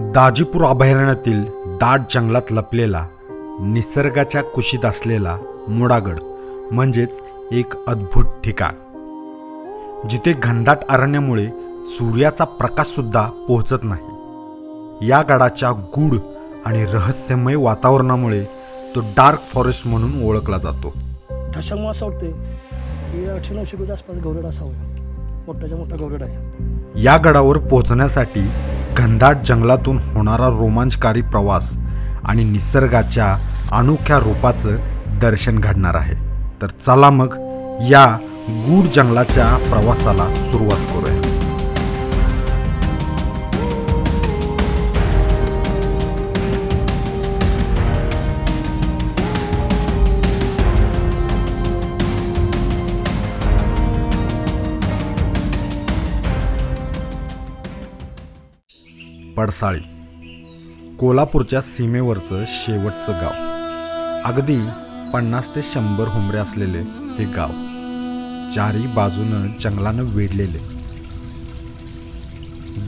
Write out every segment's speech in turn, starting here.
दाजीपूर अभयारण्यातील दाट जंगलात लपलेला निसर्गाच्या कुशीत असलेला मोडागड म्हणजेच एक अद्भुत ठिकाण. जिथे घनदाट अरण्यामुळे सूर्याचा प्रकाशसुद्धा पोहोचत नाही. या गडाच्या गूढ आणि रहस्यमय वातावरणामुळे तो डार्क फॉरेस्ट म्हणून ओळखला जातो. ठशामुळे असं वाटते की आठशे नऊशे आसपास गौरड असावं. मोठ्याच्या मोठा गौरड आहे. या गडावर पोहोचण्यासाठी घनदाट जंगलातून होणारा रोमांचकारी प्रवास आणि निसर्गाच्या अनोख्या रूपाचं दर्शन घडणार आहे. तर चला मग या गूढ जंगलाच्या प्रवासाला सुरुवात करूया. पडसाळी कोल्हापूरच्या सीमेवरचं शेवटचं गाव. अगदी पन्नास ते शंभर हुंबरे असलेले हे गाव चारी बाजूनं जंगलानं वेढलेले.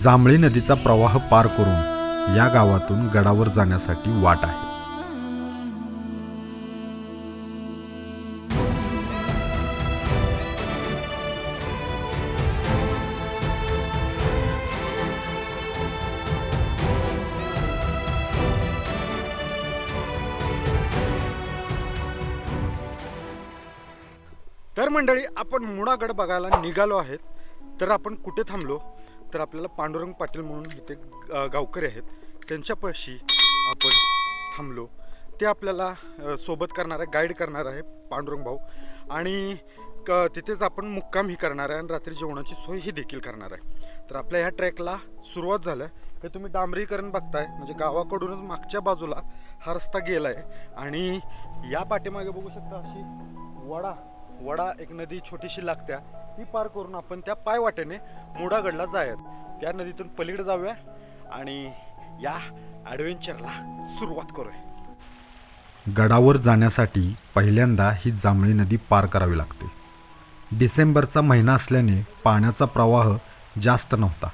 जांभळी नदीचा प्रवाह पार करून या गावातून गडावर जाण्यासाठी वाट आहे. तर मंडळी आपण मुळागड बघायला निघालो आहेत. तर आपण कुठे थांबलो? तर आपल्याला पांडुरंग पाटील म्हणून इथे गावकरी आहेत. त्यांच्यापाशी आपण थांबलो. ते आपल्याला सोबत करणार आहे गाईड करणार आहे पांडुरंग भाऊ. आणि क तिथेच आपण मुक्कामही करणार आहे आणि रात्री जेवणाची सोय ही देखील करणार आहे. तर आपल्या ह्या ट्रॅकला सुरुवात झालं हे तुम्ही डांबरीकरण बघताय. म्हणजे गावाकडूनच मागच्या बाजूला हा रस्ता गेला आहे आणि या पाठीमागे बघू शकता अशी वडा वडा एक नदी छोटीशी लागत्या ती पार करून आपण त्या पायवाटेने मुडागडला जायत त्या नदीतून पलीकडे जाऊया आणि या ॲडव्हेंचरला सुरुवात करूया. गडावर जाण्यासाठी पहिल्यांदा ही जांभळी नदी पार करावी लागते. डिसेंबरचा महिना असल्याने पाण्याचा प्रवाह जास्त नव्हता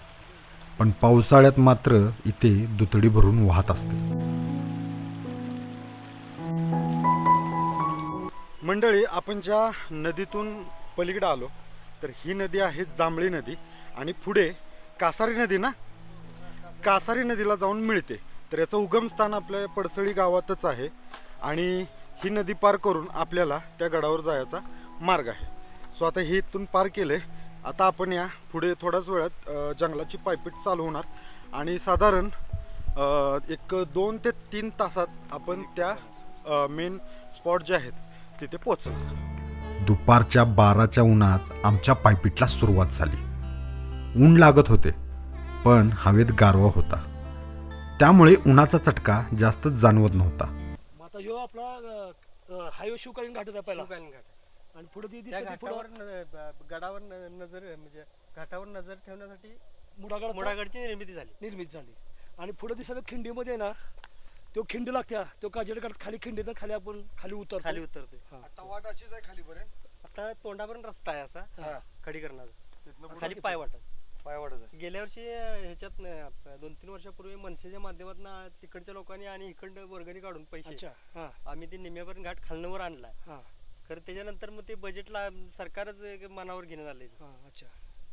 पण पावसाळ्यात मात्र इथे दुतडी भरून वाहत असते. मंडळी आपण ज्या नदीतून पलीकडे आलो तर ही नदी आहे जांभळी नदी आणि पुढे कासारी नदी ना? कासारी नदीला जाऊन मिळते. तर याचं उगमस्थान आपल्या पडसळी गावातच आहे आणि ही नदी पार करून आपल्याला त्या गडावर जायचा मार्ग आहे. सो आता हे इथून पार केले आता आपण या पुढे थोड्याच वेळात जंगलाची पायपीट चालू होणार आणि साधारण एक दोन ते तीन तासात आपण त्या मेन स्पॉट जे आहेत तिथे पोचणार दुपारच्या बाराच्या उन्हात आमच्या पायपीटला सुरुवात झाली. ऊन लागत होते पण हवेत गारवा होता. त्यामुळे उन्हाचा चटका जास्त जाणवत नव्हता. मग आता ह्यो आपला हायवे शिवकालीन घाटत आहे पहिला. शिवकालीन घाट. आणि पुढे ती त्या दिसते घाटावर पुढं न- ब- गडावर न- नजर म्हणजे घाटावर नजर ठेवण्यासाठी मुडागड मुडागडची निर्मिती झाली. निर्मित झाली. आणि पुढे दिसत खिंडीमध्ये ना तो खिंडी लागत्या. तो काजळ काढत खाली खिंडीत खाली आपण खाली उतर खाली उतरते हा. आता वाट अशीच आहे खाली पर्यंत आता तोंडापर्यंत रस्ता आहे असा. हा. खडीकरणाचा तिथनं खाली पाय वाटत पाय वाटत आहे. गेल्या वर्षी अं, ह्याच्यात न- दोन तीन वर्षापूर्वी मनसेच्या माध्यमातून तिकडच्या लोकांनी आणि इकडं वर्गणी काढून पैसे. अच्छा हा. आम्ही ते निम्यापर्यंत घाट खालनवर आणलाय. हा. खरं त्याच्यानंतर मग ते बजेटला सरकारच एक मनावर घेण्यात आले हा अच्छा.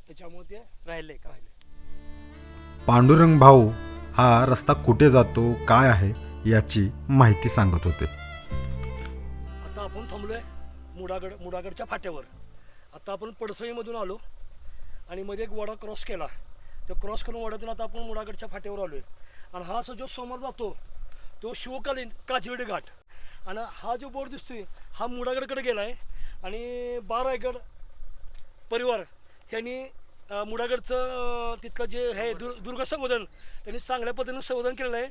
त्याच्यामुळे ते राहिले का? राहिले पांडुरंग भाऊ हा रस्ता कुठे जातो काय आहे? याची माहिती सांगत होते. आता आपण थांबलोय मुडागड मुडागडच्या फाट्यावर. आता आपण पडसळीमधून आलो आणि मध्ये एक वडा क्रॉस केला. तो क्रॉस करून वड्यातून आता आपण मुडागडच्या फाट्यावर आलोय. आणि हा असा जो समोर जातो तो शिवकालीन काजवेडी घाट. आणि हा जो बोर्ड दिसतोय हा मुडागडकडे आहे आणि बारायगड परिवार यांनी मुडागडचं तिथलं जे हे दुर् दुर्ग संवर्धन त्यांनी चांगल्या पद्धतीनं संवर्धन केलेलं आहे.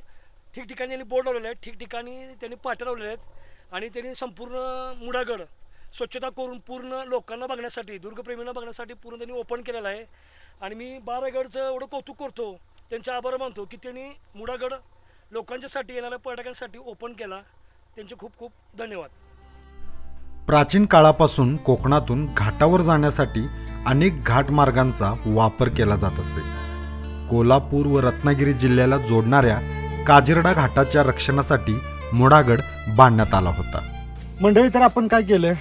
ठिकठिकाणी त्यांनी बोर्ड लावलेले आहेत. ठिकठिकाणी त्यांनी पाट्या लावलेल्या आहेत. आणि त्यांनी संपूर्ण मुडागड स्वच्छता करून पूर्ण लोकांना बघण्यासाठी दुर्गप्रेमींना बघण्यासाठी पूर्ण त्यांनी ओपन केलेलं आहे. आणि मी बारागडचं एवढं कौतुक करतो त्यांचे आभार मानतो की त्यांनी मुडागड लोकांच्यासाठी येणाऱ्या पर्यटकांसाठी ओपन केला. त्यांचे खूप खूप धन्यवाद. प्राचीन काळापासून कोकणातून घाटावर जाण्यासाठी अनेक घाट मार्गांचा वापर केला जात असे. कोल्हापूर व रत्नागिरी जिल्ह्याला जोडणाऱ्या काजिरडा घाटाच्या रक्षणासाठी मुडागड बांधण्यात आला होता. मंडळी तर आपण काय केलं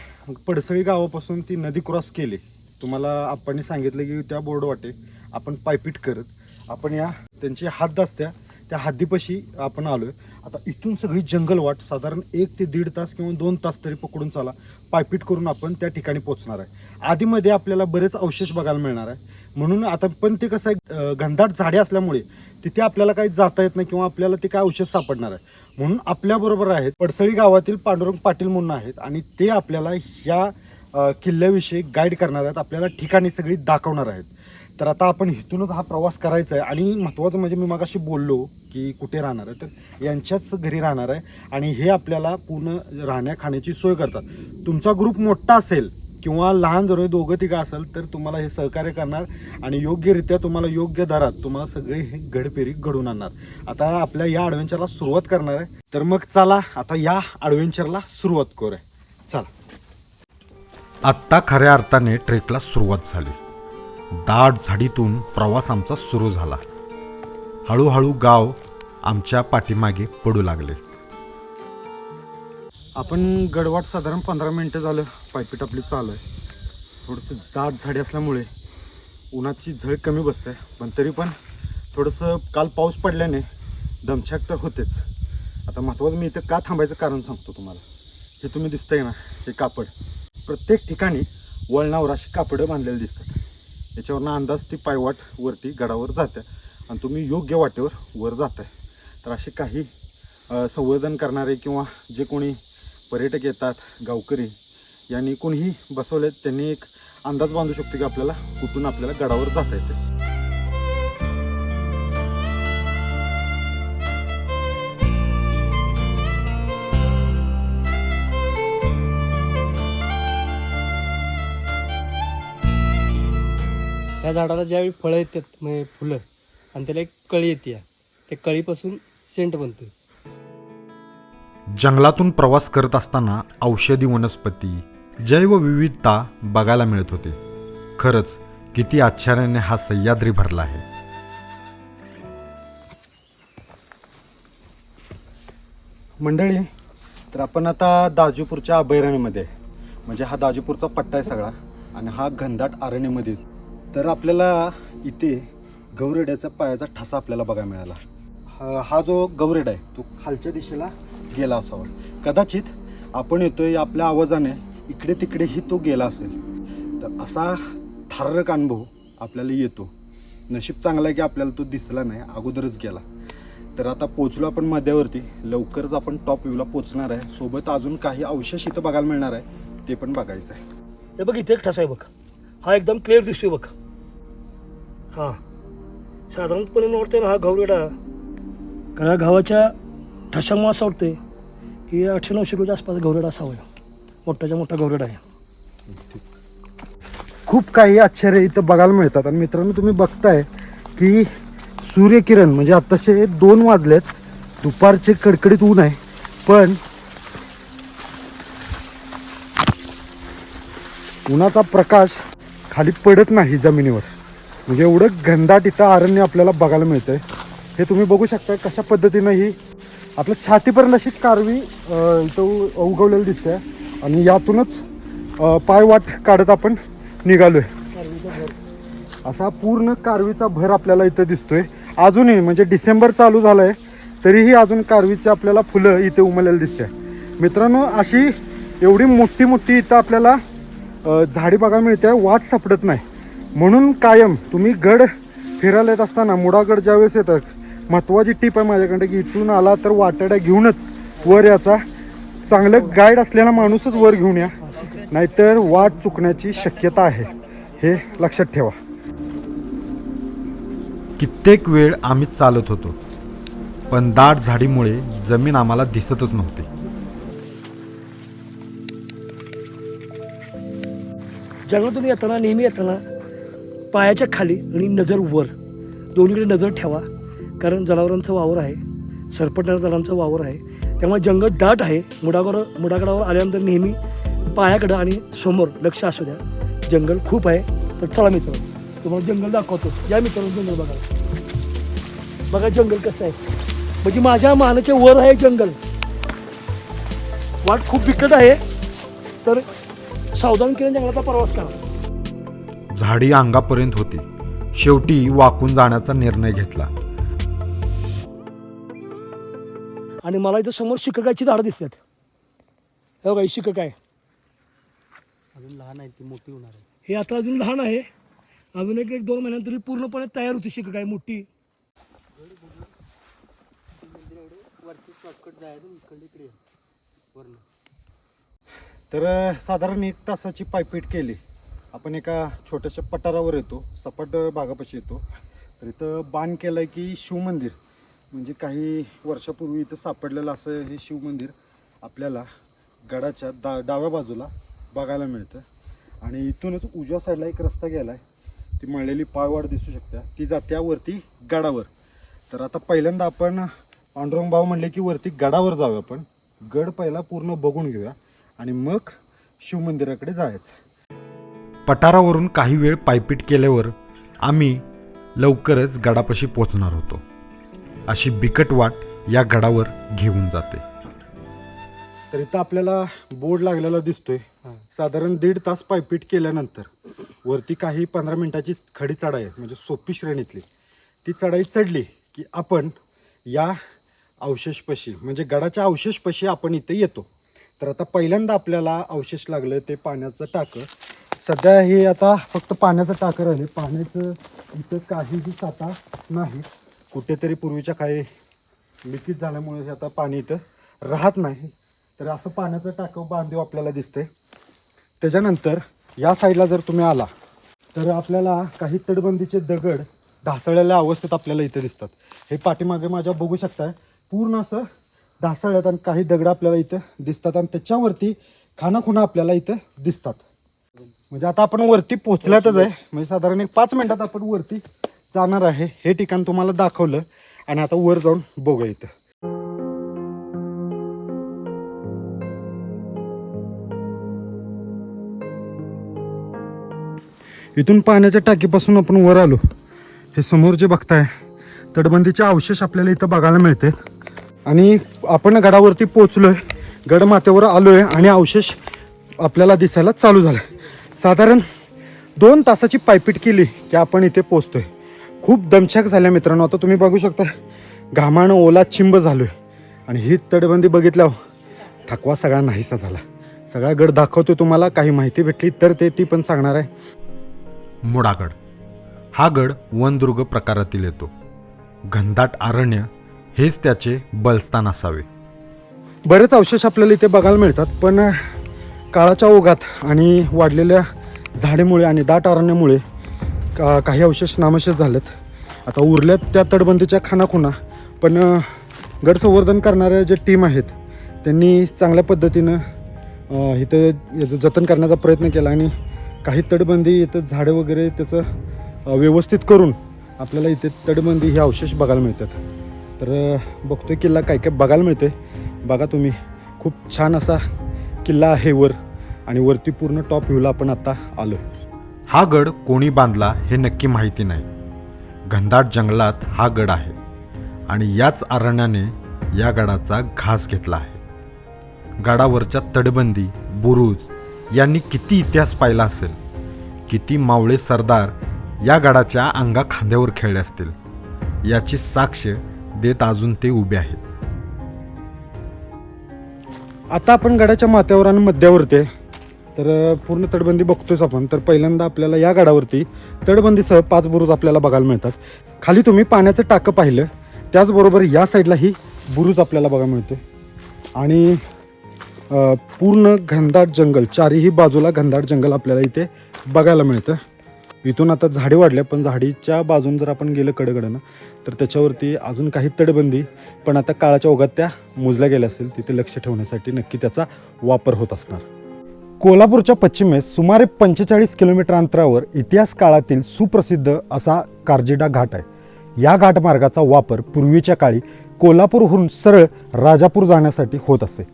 पडसळी गावापासून ती नदी क्रॉस केली. तुम्हाला आपण सांगितलं की त्या बोर्ड वाटे आपण पायपीट करत आपण या त्यांची हद्द असत्या त्या हद्दीपाशी आपण आलोय. आता इथून सगळी जंगल वाट साधारण एक ते दीड तास किंवा दोन तास तरी पकडून चाला. पायपीट करून आपण त्या ठिकाणी पोचणार आहे. आधीमध्ये आपल्याला बरेच अवशेष बघायला मिळणार आहे. म्हणून आता पण ते कसं आहे घनदाट झाडे असल्यामुळे तिथे आपल्याला काही जाता येत नाही किंवा आपल्याला ते काय औषध सापडणार आहे. म्हणून आपल्याबरोबर आहेत पडसळी गावातील पांडुरंग पाटील म्हणून आहेत आणि ते आपल्याला ह्या किल्ल्याविषयी गाईड करणार आहेत आपल्याला ठिकाणी सगळी दाखवणार आहेत. तर आता आपण इथूनच हा प्रवास करायचा आहे आणि महत्त्वाचं म्हणजे मी मगाशी बोललो की कुठे राहणार आहे तर यांच्याच घरी राहणार आहे आणि हे आपल्याला पूर्ण राहण्या खाण्याची सोय करतात. तुमचा ग्रुप मोठा असेल किंवा लहान जर दोघं तिघं असेल तर तुम्हाला हे सहकार्य करणार आणि योग्यरित्या तुम्हाला योग्य दरात तुम्हाला सगळे हे गडपेरी घडून आणणार. आता आपल्या या ॲडव्हेंचरला सुरुवात करणार आहे. तर मग चला आता या ॲडव्हेंचरला सुरुवात करूया. चला. आत्ता खऱ्या अर्थाने ट्रेकला सुरुवात झाली. दाट झाडीतून प्रवास आमचा सुरू झाला. हळूहळू गाव आमच्या पाठीमागे पडू लागले. आपण गडवाट साधारण पंधरा मिनटं झालं. पायपीट आपली चालू आहे. थोडंसं दाट झाडी असल्यामुळे उन्हाची झळ कमी बसते. पण तरी पण थोडंसं काल पाऊस पडल्याने दमछाक तर होतेच. आता महत्त्वाचं मी इथं का थांबायचं कारण सांगतो तुम्हाला. हे तुम्ही दिसतंय ना हे कापड. प्रत्येक ठिकाणी वळणावर अशी कापडं बांधलेली दिसतात. याच्यावरनं अंदाज ती पायवाट वरती गडावर जाते. आणि तुम्ही योग्य वाटेवर वर जाताय. तर असे काही संवर्धन करणारे किंवा जे कोणी पर्यटक येतात गावकरी यांनी कोणीही बसवले त्यांनी एक अंदाज बांधू शकतो की आपल्याला कुठून आपल्याला गडावर जाता येते. या झाडाला ज्यावेळी फळं येतात म्हणजे फुलं आणि त्याला एक कळी येते त्या कळीपासून सेंट बनतो जंगलातून प्रवास करत असताना औषधी वनस्पती जैवविविधता बघायला मिळत होते. खरंच किती आश्चर्याने हा सह्याद्री भरला आहे. मंडळी तर आपण आता दाजूपूरच्या अभयारण्यामध्ये आहे. म्हणजे हा दाजूपूरचा पट्टा आहे सगळा आणि हा घनदाट अरण्यामध्ये. तर आपल्याला इथे गौरेड्याचा पायाचा ठसा आपल्याला बघायला मिळाला. हा हा जो गौरेड आहे तो खालच्या दिशेला गेला असावा. कदाचित आपण येतोय आपल्या आवाजाने इकडे तिकडेही तो गेला असेल तर असा थारक अनुभव आपल्याला येतो. नशीब चांगला आहे की आपल्याला तो दिसला नाही अगोदरच गेला. तर आता पोचलो आपण मध्यावरती लवकरच आपण टॉप व्ह्यूला पोचणार आहे. सोबत अजून काही अवशेष इथं बघायला मिळणार आहे ते पण बघायचं आहे. हे बघ इथे एक ठसा आहे बघ. हा एकदम क्लिअर दिसतोय बघ. हां. साधारणपणे मला वाटतं ना हा घावरेडा कारण गावाच्या ठशामुळे असं वाटतंय की आठशे नऊशे किलोच्या आसपास घावरेडा असावा. मोठाच्या मोठा घावरेडा आहे. खूप काही आश्चर्य इथं बघायला मिळतात. आणि मित्रांनो तुम्ही बघताय की सूर्यकिरण म्हणजे आत्ताशे दोन वाजलेत. दुपारचे कडकडीत ऊन आहे. पण उन्हाचा प्रकाश खाली पडत नाही जमिनीवर. म्हणजे एवढं घनदाट इथं अरण्य आपल्याला बघायला मिळतंय. हे तुम्ही बघू शकता कशा पद्धतीनं ही आपल्या छातीपर्यंत अशी कारवी इथं उगवलेली दिसते. आणि यातूनच पायवाट काढत आपण निघालोय. असा पूर्ण कारवीचा भर आपल्याला इथं दिसतोय. अजूनही म्हणजे डिसेंबर चालू झालाय तरीही अजून कारवीची आपल्याला फुलं इथे उमललेली दिसते मित्रांनो अशी एवढी मोठी मोठी इथं आपल्याला झाडी बघायला मिळते वाट सापडत नाही. म्हणून कायम तुम्ही गड फिरायला येत असताना मुडागड ज्यावेळेस येतं महत्त्वाची टीप आहे माझ्याकडे की इथून आला तर वाटाड्या घेऊनच वर याचा चांगलं गाईड असलेला माणूसच वर घेऊन या. नाहीतर वाट चुकण्याची शक्यता आहे. हे लक्षात ठेवा. कित्येक वेळ आम्ही चालत होतो पण दाट झाडीमुळे जमीन आम्हाला दिसतच नव्हती. जंगलातून येताना नेहमी येताना पायाच्या खाली आणि नजर वर. दोन्हीकडे नजर ठेवा कारण जनावरांचं वावर आहे सरपटणाऱ्या जनावरांचं वावर आहे. त्यामुळे जंगल दाट आहे. मुडागर मुडागडावर आल्यानंतर नेहमी पायाकडं आणि समोर लक्ष असू द्या. जंगल खूप आहे. तर चला मित्र तुम्हाला जंगल दाखवतो. या मित्रांनो जंगल बघा. बघा जंगल कसं आहे. म्हणजे माझ्या मानाच्या वर आहे जंगल. वाट खूप बिकट आहे. तर सावधान केलं जंगलाचा प्रवास करा. झाडी अंगापर्यंत होती. शेवटी वाकून जाण्याचा निर्णय घेतला. आणि मला इथं समोर शिककायची झाडं दिसतात. हे बघा ही शिकक आहे. अजून लहान आहे ती मोठी होणार आहे. हे आता अजून लहान आहे. अजून एक एक दोन महिन्यात तरी पूर्णपणे तयार होती शिकक आहे मोठी. वरची शॉर्टकट जायचं इकडे इकडे वरनं तर साधारण एक तासाची पायपीट केली. आपण एका छोट्याशा पठारावर येतो. सपाट भागापाशी येतो. तर इथं बाण केलं आहे की शिवमंदिर म्हणजे काही वर्षापूर्वी इथं सापडलेलं असं हे शिवमंदिर आपल्याला गडाच्या दा डाव्या बाजूला बघायला मिळतं. आणि इथूनच उजव्या साईडला एक रस्ता गेला आहे ती मळलेली पायवाड दिसू शकते. ती जात्या वरती गडावर. तर आता पहिल्यांदा आपण पांडुरंग भाऊ म्हणले की वरती गडावर जाऊया आपण. गड पहिला पूर्ण बघून घेऊया. आणि मग शिवमंदिराकडे जायचं. पठारावरून काही वेळ पायपीट केल्यावर आम्ही लवकरच गडापाशी पोचणार होतो. अशी बिकट वाट या गडावर घेऊन जाते. तर इथं आपल्याला बोर्ड लागलेला दिसतोय. साधारण दीड तास पायपीट केल्यानंतर वरती काही पंधरा मिनिटाची खडी चढाई आहे म्हणजे सोपी श्रेणीतली. ती चढाई चढली की आपण या अवशेषपाशी म्हणजे गडाच्या अवशेषपाशी आपण इथे येतो. तर आता पहिल्यांदा आपल्याला अवशेष लागलं ते पाण्याचं टाकं. सध्या हे आता फक्त पाण्याचं टाकं राहिले पाण्याचं इथं काहीही साठा नाही. कुठेतरी पूर्वीच्या काळी लिखित झाल्यामुळे आता पाणी इथं राहत नाही. तर असं पाण्याचं टाकं बांधीव आपल्याला दिसते त्याच्यानंतर या साईडला जर तुम्ही आला तर आपल्याला काही तटबंदीचे दगड ढासळलेल्या अवस्थेत आपल्याला इथे दिसतात. हे पाठीमागे माझ्या बघू शकताय. पूर्ण असं ढासळल्यात आणि काही दगड आपल्याला इथं दिसतात आणि त्याच्यावरती खानाखुणा आपल्याला इथं दिसतात. म्हणजे आता आपण वरती पोचल्यातच आहे. म्हणजे साधारण एक पाच मिनिटात आपण वरती जाणार आहे. हे ठिकाण तुम्हाला दाखवलं आणि आता वर जाऊन बघू इथं. इथून पाण्याच्या टाकीपासून आपण वर आलो. हे समोर जे बघताय तटबंदीचे अवशेष आपल्याला इथं बघायला मिळते आणि आपण गडावरती पोचलोय गडमाथ्यावर आलो आलोय आणि अवशेष आपल्याला दिसायला चालू झालं. साधारण दोन तासाची पायपीट केली की आपण इथे पोचतोय खूप दमछाक झाल्या मित्रांनो. आता तुम्ही बघू शकता घामानं ओला चिंब झालोय. आणि ही तटबंदी बघितल्यावर थकवा सगळा नाहीसा झाला. सगळा गड दाखवतो तुम्हाला काही माहिती भेटली तर ते ती पण सांगणार आहे. मुडागड. हा गड वनदुर्ग प्रकारातील येतो. घनदाट अरण्य हेच त्याचे बलस्थान असावे. बरेच अवशेष आपल्याला इथे बघायला मिळतात पण काळाच्या ओघात आणि वाढलेल्या झाडेमुळे आणि दाट अरण्यामुळे का काही अवशेष नामशेष झालेत. आता उरल्यात त्या तटबंदीच्या खानाखुणा पण गडसंवर्धन गड संवर्धन करणाऱ्या जे टीम आहेत त्यांनी चांगल्या पद्धतीनं इथं याचं जतन करण्याचा प्रयत्न केला आणि काही तटबंदी इथं झाडं वगैरे त्याचं व्यवस्थित करून आपल्याला इथे तटबंदी हे अवशेष बघायला मिळतात. तर बघतोय किल्ला काय काय बघायला मिळते बघा तुम्ही. खूप छान असा किल्ला आहे वर आणि वरती पूर्ण टॉप व्ह्यूला आपण आता आलो हा गड कोणी बांधला हे नक्की माहिती नाही. घनदाट जंगलात हा गड आहे आणि याच अरण्याने या गडाचा घास घेतला आहे. गडावरच्या तटबंदी बुरुज यांनी किती इतिहास पाहिला असेल? किती मावळे सरदार या गडाच्या अंगा खांद्यावर खेळले असतील? याची साक्ष देत अजून ते उभे आहेत. आता आपण गडाच्या माथ्यावर आणि मध्यावरती आहे. तर पूर्ण तटबंदी बघतोच आपण. तर पहिल्यांदा आपल्याला या गडावरती तटबंदीसह पाच बुरुज आपल्याला बघायला मिळतात. खाली तुम्ही पाण्याचं टाकं पाहिलं. त्याचबरोबर या साईडलाही बुरुज आपल्याला बघायला मिळतो आणि पूर्ण घनदाट जंगल चारीही बाजूला घनदाट जंगल आपल्याला इथे बघायला मिळतं. इथून आता झाडे वाढल्या पण झाडीच्या बाजून जर आपण गेलं कडकडनं तर त्याच्यावरती अजून काही तडबंदी पण आता काळाच्या ओघात त्या मोजल्या गेल्या असेल. तिथे लक्ष ठेवण्यासाठी नक्की त्याचा वापर होत असणार. कोल्हापूरच्या पश्चिमेस सुमारे पंचेचाळीस किलोमीटर अंतरावर इतिहास काळातील सुप्रसिद्ध असा कारजिडा घाट आहे. या घाटमार्गाचा वापर पूर्वीच्या काळी कोल्हापूरहून सरळ राजापूर जाण्यासाठी होत असे.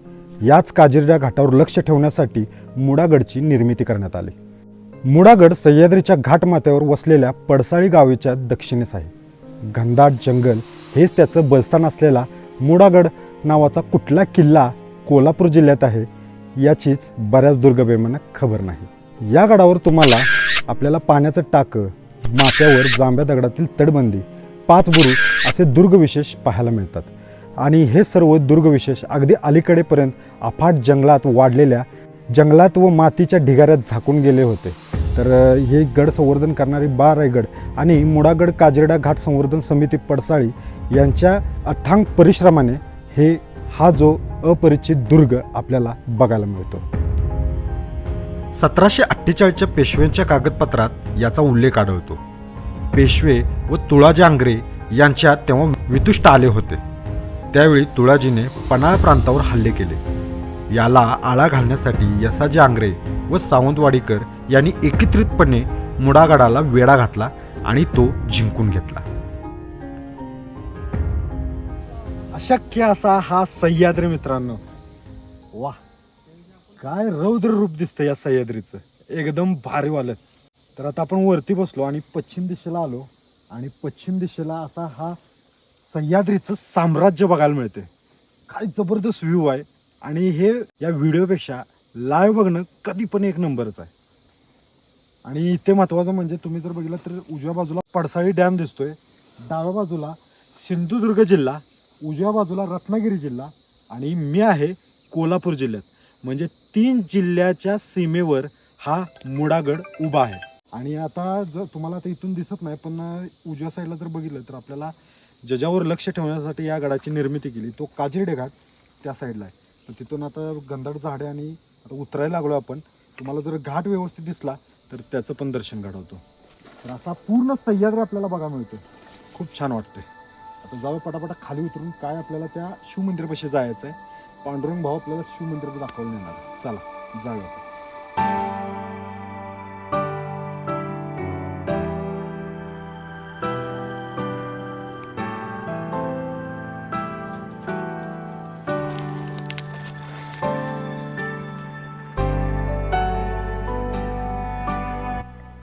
याच काजिर्डा घाटावर लक्ष ठेवण्यासाठी मुडागडची निर्मिती करण्यात आली. मुडागड सह्याद्रीच्या घाटमाथ्यावर वसलेल्या पडसाळी गावेच्या दक्षिणेस आहे. घनदाट जंगल हेच त्याचं बलस्थान असलेला मुडागड नावाचा कुठला किल्ला कोल्हापूर जिल्ह्यात आहे याचीच बऱ्याच दुर्गभेमांना खबर नाही. या गडावर तुम्हाला आपल्याला पाण्याचं टाकं माथ्यावर जांभ्या दगडातील तटबंदी पाच बुरुज असे दुर्गविशेष पाहायला मिळतात. आणि हे सर्व दुर्गविशेष अगदी अलीकडेपर्यंत अफाट जंगलात वाढलेल्या जंगलात व मातीच्या ढिगाऱ्यात झाकून गेले होते. तर हे गड संवर्धन करणारे बा रायगड आणि मुडागड काजरडा घाट संवर्धन समिती पडसाळी यांच्या अथांग परिश्रमाने हे हा जो अपरिचित दुर्ग आपल्याला बघायला मिळतो. सतराशे अठ्ठेचाळीसच्या पेशव्यांच्या कागदपत्रात याचा उल्लेख आढळतो. पेशवे व तुळाजी आंग्रे यांच्यात तेव्हा वितुष्ट आले होते. त्यावेळी तुळाजीने पन्हाळ प्रांतावर हल्ले केले. याला आळा घालण्यासाठी यसाजी आंग्रे व सावंतवाडीकर यांनी एकत्रितपणे मुडागडाला वेढा घातला आणि तो जिंकून घेतला. अशक्य असा हा सह्याद्री मित्रांनो. वा काय रौद्र रूप दिसतं या सह्याद्रीचं. एकदम भारी वालं. तर आता आपण वरती बसलो आणि पश्चिम दिशेला आलो आणि पश्चिम दिशेला असा हा सह्याद्रीचं साम्राज्य बघायला मिळते काय जबरदस्त व्ह्यू आहे. आणि हे या व्हिडिओपेक्षा लाईव्ह बघणं कधी पण एक नंबरच आहे. आणि इथे महत्त्वाचं म्हणजे तुम्ही जर बघितलं तर उजव्या बाजूला पडसाळी डॅम दिसतोय. डाव्या बाजूला सिंधुदुर्ग जिल्हा उजव्या बाजूला रत्नागिरी जिल्हा आणि मी आहे कोल्हापूर जिल्ह्यात. म्हणजे तीन जिल्ह्याच्या सीमेवर हा मुडागड उभा आहे. आणि आता जर तुम्हाला आता इथून दिसत नाही पण उजव्या साईडला जर बघितलं तर आपल्याला जजावर लक्ष ठेवण्यासाठी या गडाची निर्मिती केली. तो काजिर्डे घाट त्या साईडला आहे. तर तिथून आता गंधाड झाडे आणि आता उतरायला लागलो आपण. तुम्हाला जर घाट व्यवस्थित दिसला तर त्याचं पण दर्शन घडवतो. तर असा पूर्ण सह्याद्री आपल्याला बघा मिळतो खूप छान वाटते आता जाऊ पटापटा खाली उतरून काय आपल्याला त्या शिवमंदिरापाशी जायचं आहे पांडुरंग भाऊ आपल्याला शिवमंदिर दाखवलं येणार आहे. चला जाऊया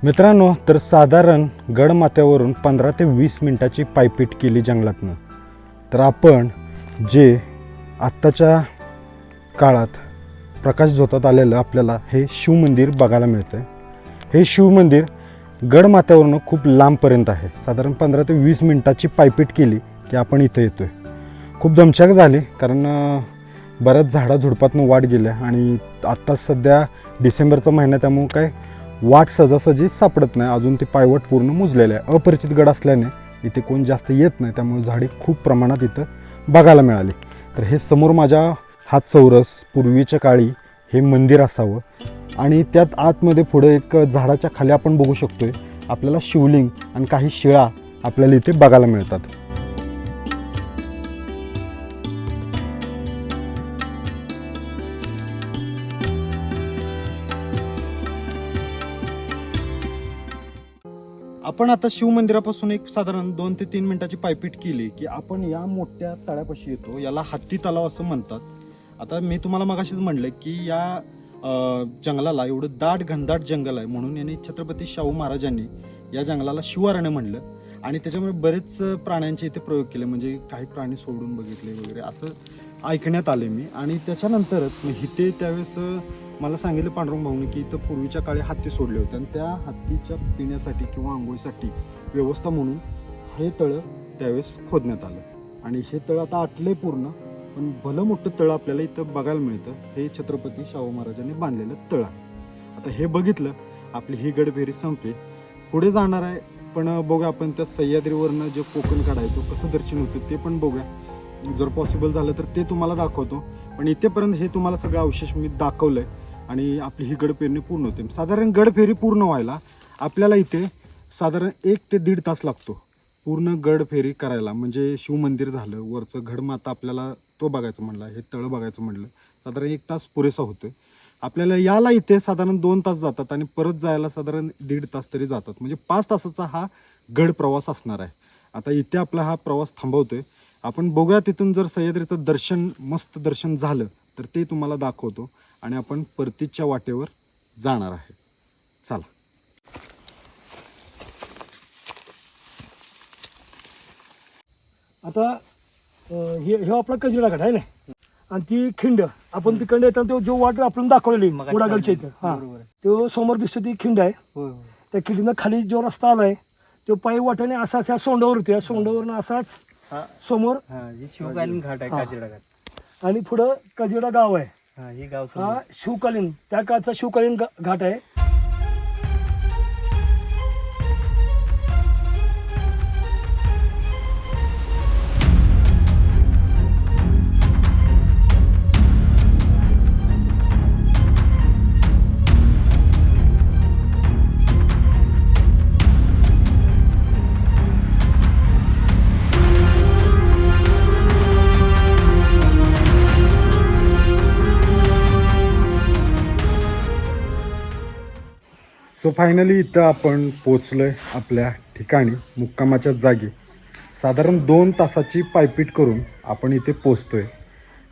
मित्रांनो तर साधारण गडमाथ्यावरून पंधरा ते वीस मिनटाची पायपीट केली जंगलातनं. तर आपण जे आत्ताच्या काळात प्रकाश झोतात आलेलं आपल्याला हे शिवमंदिर बघायला मिळतं हे शिवमंदिर गडमाथ्यावरून खूप लांबपर्यंत आहे. साधारण पंधरा ते वीस मिनटाची पायपीट केली की आपण इथं येतो आहे खूप दमछाक झाली कारण बऱ्याच झाडा झुडपातनं वाट गेल्या आणि आत्ता सध्या डिसेंबरचा महिना त्यामुळं काय वाट सहजासहजी सापडत नाही. अजून ते पायवट पूर्ण मुजलेलं आहे. अपरिचित गड असल्याने इथे कोण जास्त येत नाही. त्यामुळे झाडे खूप प्रमाणात इथं बघायला मिळाली. तर हे समोर माझ्या हात चौरस पूर्वीच्या काळी हे मंदिर असावं. आणि त्यात आतमध्ये पुढे एक झाडाच्या खाली आपण बघू शकतोय. आपल्याला शिवलिंग आणि काही शिळा आपल्याला इथे बघायला मिळतात. आपण आता शिवमंदिरापासून एक साधारण दोन ते तीन मिनिटाची पायपीट केली की आपण या मोठ्या तळ्यापाशी येतो याला हत्ती तलाव असं म्हणतात. आता मी तुम्हाला मगाशीच म्हणलं की या जंगलाला एवढं दाट घनदाट जंगल आहे म्हणून यांनी छत्रपती शाहू महाराजांनी या जंगलाला शिवारण्य म्हणलं आणि त्याच्यामुळे बरेच प्राण्यांचे इथे प्रयोग केले म्हणजे काही प्राणी सोडून बघितले वगैरे असं ऐकण्यात आले मी. आणि त्याच्यानंतरच इथे त्यावेळेस मला सांगितलं पांडुरंग भाऊने की इथं पूर्वीच्या काळी हत्ती सोडले होते. आणि त्या हत्तीच्या पिण्यासाठी किंवा आंघोळीसाठी व्यवस्था म्हणून हे तळं त्यावेळेस खोदण्यात आलं. आणि हे तळं आता आटले पूर्ण पण भलं मोठं तळं आपल्याला इथं बघायला मिळतं. हे छत्रपती शाहू महाराजांनी बांधलेलं तळं आहे. आता हे बघितलं आपली ही गडफेरी संपली. पुढे जाणार आहे पण बघूया आपण त्या सह्याद्रीवरनं जे कोकण काढायचो कसं दर्शन होतं ते पण बघूया. जर पॉसिबल झालं तर ते तुम्हाला दाखवतो. पण इथेपर्यंत हे तुम्हाला सगळं अवशेष मी दाखवलं आहे आणि आपली ही गडफेरणी पूर्ण होते. साधारण गडफेरी पूर्ण व्हायला आपल्याला इथे साधारण एक ते दीड तास लागतो. पूर्ण गडफेरी करायला. म्हणजे शिवमंदिर झालं वरचं घडमाता आपल्याला तो बघायचं म्हणलं हे तळं बघायचं म्हणलं. साधारण एक तास पुरेसा होतो आपल्याला याला इथे साधारण दोन तास जातात आणि परत जायला साधारण दीड तास तरी जातात. म्हणजे पाच तासाचा हा गड प्रवास असणार आहे. आता इथे आपला हा प्रवास थांबवतोय. आपण बघूया तिथून जर सह्याद्रीचं दर्शन मस्त दर्शन झालं तर ते तुम्हाला दाखवतो. आणि आपण परतीच्या वाटेवर जाणार आहे. चला. आता अं, हे हे आपला कजरीला घाट आहे ना? आणि ती खिंड आपण तिकडे येताना तो जो वाट आपण दाखवलेली मुडागडच्या इथं हा. तो समोर दिसतो ती खिंड आहे. त्या खिंडीनं खाली जो रस्ता आलाय तो पायी वाटेने असाच ह्या सोंडावर होतो. या सोंडावरनं असाच समोर शिवकालीन घाट आहे हा. काजीडा घाट. आणि पुढं कजिरा गाव आहे. हा हे गाव हा शिवकालीन त्या काळचा शिवकालीन घाट आहे. सो फायनली इथं आपण पोचलोय आपल्या ठिकाणी मुक्कामाच्या जागी. साधारण दोन तासाची पायपीट करून आपण इथे पोचतोय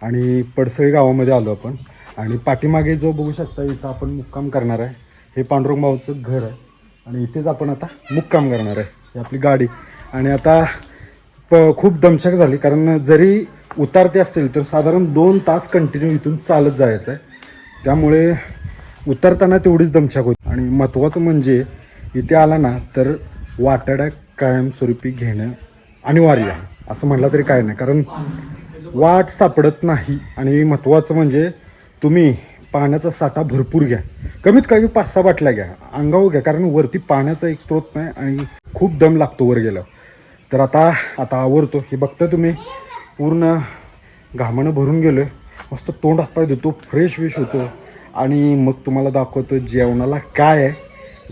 आणि पडसळी गावामध्ये आलो आपण. आणि पाठीमागे जो बघू शकता इथं आपण मुक्काम करणार आहे हे पांडुरंग भाऊचं घर आहे. आणि इथेच आपण आता मुक्काम करणार आहे ही आपली गाडी. आणि आता प खूप दमछाक झाली कारण जरी उतारते असतील तर साधारण दोन तास कंटिन्यू इथून चालत जायचं आहे त्यामुळे उतरताना तेवढीच दमछाक होती. आणि महत्त्वाचं म्हणजे इथे आला ना तर वाटाड्या कायमस्वरूपी घेणं अनिवार्य आहे. असं म्हटलं तरी काय नाही. कारण वाट सापडत नाही. आणि महत्त्वाचं म्हणजे तुम्ही पाण्याचा साठा भरपूर घ्या. कमीत कमी पाच सहा बाटल्या घ्या. अंगावर घ्या. कारण वरती पाण्याचा एक स्रोत नाही आणि खूप दम लागतो वर गेलं तर आता आता आवरतो. हे बघता तुम्ही पूर्ण घामानं भरून गेलो आहे मस्त तोंड हातपाय देतो फ्रेश विश होतो. आणि मग तुम्हाला दाखवतो जेवणाला काय आहे.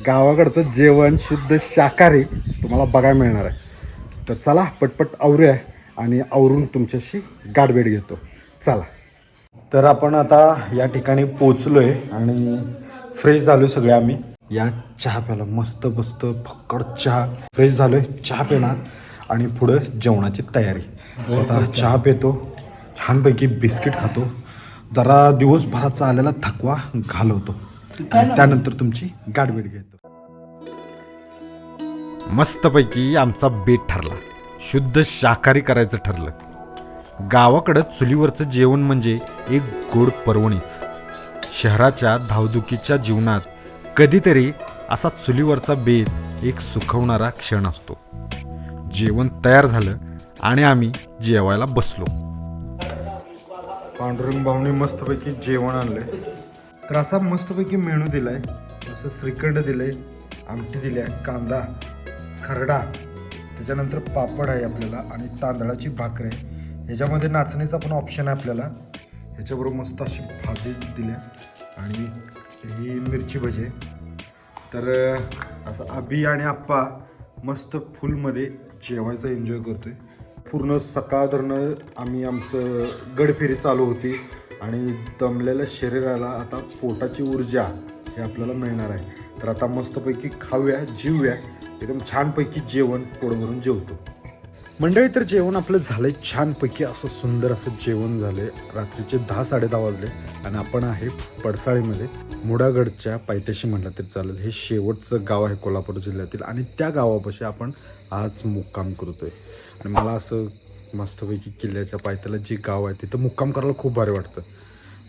गावाकडचं जेवण शुद्ध शाकाहारी तुम्हाला बघायला मिळणार आहे. तर चला पटपट आवरूया आणि आवरून तुमच्याशी गाठभेट घेतो. चला. तर आपण आता या ठिकाणी पोचलो आहे आणि फ्रेश झालो सगळे आम्ही. या चहा प्याला मस्त मस्त फक्कड चहा. फ्रेश झालो आहे चहा पिणार आणि पुढं जेवणाची तयारी. स्वतः चहा पितो छानपैकी बिस्किट खातो. जरा दिवसभराचा आलेला थकवा घालवतो. त्यानंतर तुमची गाठभेट घेतो. मस्तपैकी आमचा बेट ठरला. शुद्ध शाकाहारी करायचं ठरलं. गावाकडं चुलीवरचं जेवण म्हणजे एक गोड पर्वणीच. शहराच्या धावधुकीच्या जीवनात कधीतरी असा चुलीवरचा बेत एक सुखवणारा क्षण असतो. जेवण तयार झालं आणि आम्ही जेवायला बसलो. पांडुरंग भाऊने मस्तपैकी जेवण आणलंय. तर असा मस्तपैकी मेनू दिलाय. असं श्रीखंड दिलंय आमटी दिली आहे कांदा खरडा त्याच्यानंतर पापड आहे आपल्याला आणि तांदळाची भाकर आहे. ह्याच्यामध्ये नाचणीचा पण ऑप्शन आहे आपल्याला. ह्याच्याबरोबर मस्त अशी भाजी दिल्या आणि ही मिरची भजी तर असं अभि आणि आप्पा मस्त फुलमध्ये जेवायचं एन्जॉय करतो आहे पूर्ण सकाळ धरणं आम्ही आमचं गडफेरी चालू होती आणि दमलेल्या शरीराला आता पोटाची ऊर्जा हे आपल्याला मिळणार आहे. तर आता मस्तपैकी खाऊया जीवूया. एकदम छानपैकी जेवण पोटभरून जेवतो. मंडळी तर जेवण आपलं झालंय छानपैकी. असं सुंदर असं जेवण झालंय. रात्रीचे दहा साडे दहा वाजले आणि आपण आहे पडसाळीमध्ये. मुडागडच्या पायथ्याशी म्हटलं तरी चालेल. हे शेवटचं गाव आहे कोल्हापूर जिल्ह्यातील आणि त्या गावापाशी आपण आज मुक्काम करतोय. आणि मला असं मस्तपैकी किल्ल्याच्या पायथ्याला जे गाव आहे तिथं मुक्काम करायला खूप भारी वाटतं.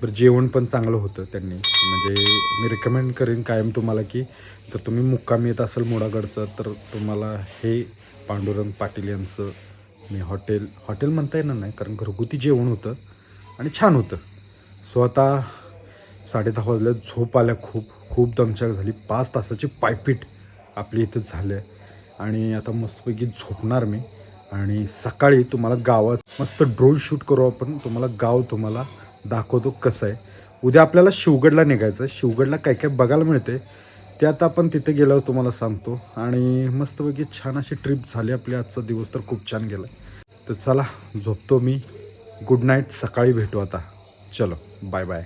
बरं जेवण पण चांगलं होतं त्यांनी. म्हणजे मी रिकमेंड करेन कायम तुम्हाला की जर तुम्ही मुक्काम येत असाल मुडागडचं तर तुम्हाला हे पांडुरंग पाटील यांचं मी हॉटेल हॉटेल म्हणता येणार नाही कारण घरगुती जेवण होतं आणि छान होतं. स्वतः साडेदहा साडे दहा वाजल्या झोप आल्या खूप खूप दमचक झाली. पाच तासाची पायपीट आपली इथं झालं आहे आणि आता मस्तपैकी झोपणार मी. आणि सकाळी तुम्हाला गावात मस्त ड्रोन शूट करू आपण. तुम्हाला गाव तुम्हाला दाखवतो कसं आहे. उद्या आपल्याला शिवगडला निघायचं आहे. शिवगडला काय काय बघायला मिळते ते आता आपण तिथे गेल्यावर तुम्हाला सांगतो. आणि मस्तपैकी छान अशी ट्रिप झाली आपली. आजचा दिवस तर खूप छान गेला. तर चला झोपतो मी. गुड नाईट सकाळी भेटू आता. चलो बाय बाय